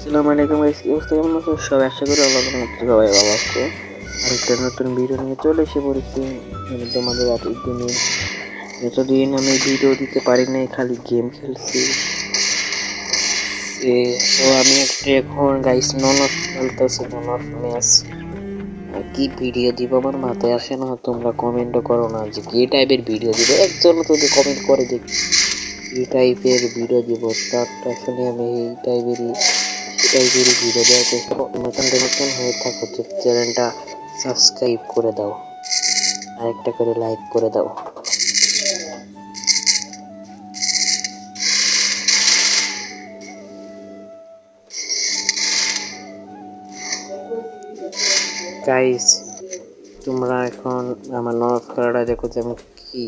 আসসালামু আলাইকুম গাইস কি অবস্থা? কেমন আছো? সবাই আশা করি আল্লাহ রহমতে সবাই ভালো আছো। আর একটা নতুন ভিডিও নিয়ে চলে এসে পড়েছি। আমি তোমাদের আর দিনের। এতদিন আমি ভিডিও দিতে পারি নাই, খালি গেম খেলছি। তো আমি একটা এখন গাইস নন অফ খেলতেছি নন অফ ম্যাচ কি ভিডিও দিব? আমার মাথায় আসে না, তোমরা কমেন্টও করো না যে কি টাইপের ভিডিও দিব। একজন তো কমেন্ট করে দেখি এই টাইপের ভিডিও দিব, তার আসলে আমি এই টাইপেরই এই টাইপেরই ভিডিও নতুন নতুন হয়ে থাকো যে চ্যানেলটা সাবস্ক্রাইব করে দাও। আর একটা করে লাইক করে দাও। গাইস তোমরা এখন আমার নরফ খেলাটা দেখো যে আমি কি,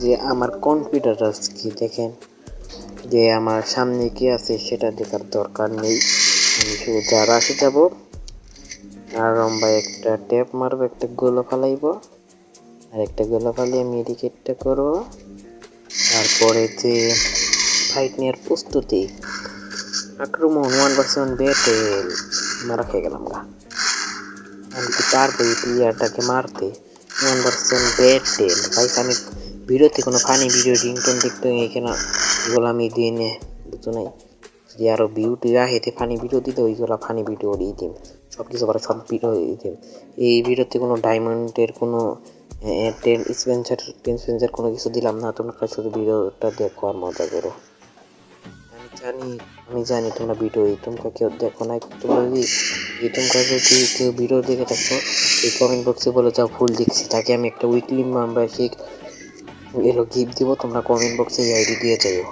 যে আমার কম্পিউটার কি, দেখেন। যে আমার সামনে কি আছে সেটা দেখার দরকার নেই। আমি শুধু যারা আসে যাব। আর লম্বা একটা ট্যাপ মারবো, একটা গোলা ফালাইব। আর একটা গোলা ফালিয়ে মেডিকেটটা করব তারপরে যে ফাইট নেওয়ার প্রস্তুতি। আক্রমণ ওয়ান পার্সেন্ট ব্যাটেল মারা খেয়ে গেলাম গা। আমি কি পারব এই প্লেয়ারটাকে মারতে? ওয়ান পার্সেন্ট ব্যাটেল গাইস আমি ভিডিওতে কোনো ফানি ভিডিও রিংটোন দেখতে এখানে এগুলো আমি দিয়ে নে বুঝছ নাই। যদি আরও বিউটি রাহেতে ফানি ভিডিও দিতে ওইগুলো ফানি ভিডিও দিয়ে দিন সব কিছু করে সব ভিডিও দিয়ে দিন এই ভিডিওতে কোনো ডায়মন্ডের কোনো টেন স্পেন্সার টেন স্পেন্সার কোনো কিছু দিলাম না, তোমরা শুধু ভিডিওটা দেখো আর মজা করো। আমি জানি আমি জানি তোমরা ভিডিও তোমরা কেউ দেখো না তোমরা যদি তোমরা যদি কেউ ভিডিও দেখে থাকো, এই কমেন্ট বক্সে বলে, যাও ফুল দেখছি। তাকে আমি একটা উইকলি মেম্বারশিপ এলো গিফট দিব তোমরা কমেন্ট বক্সে এই আইডি দিয়ে যাইও।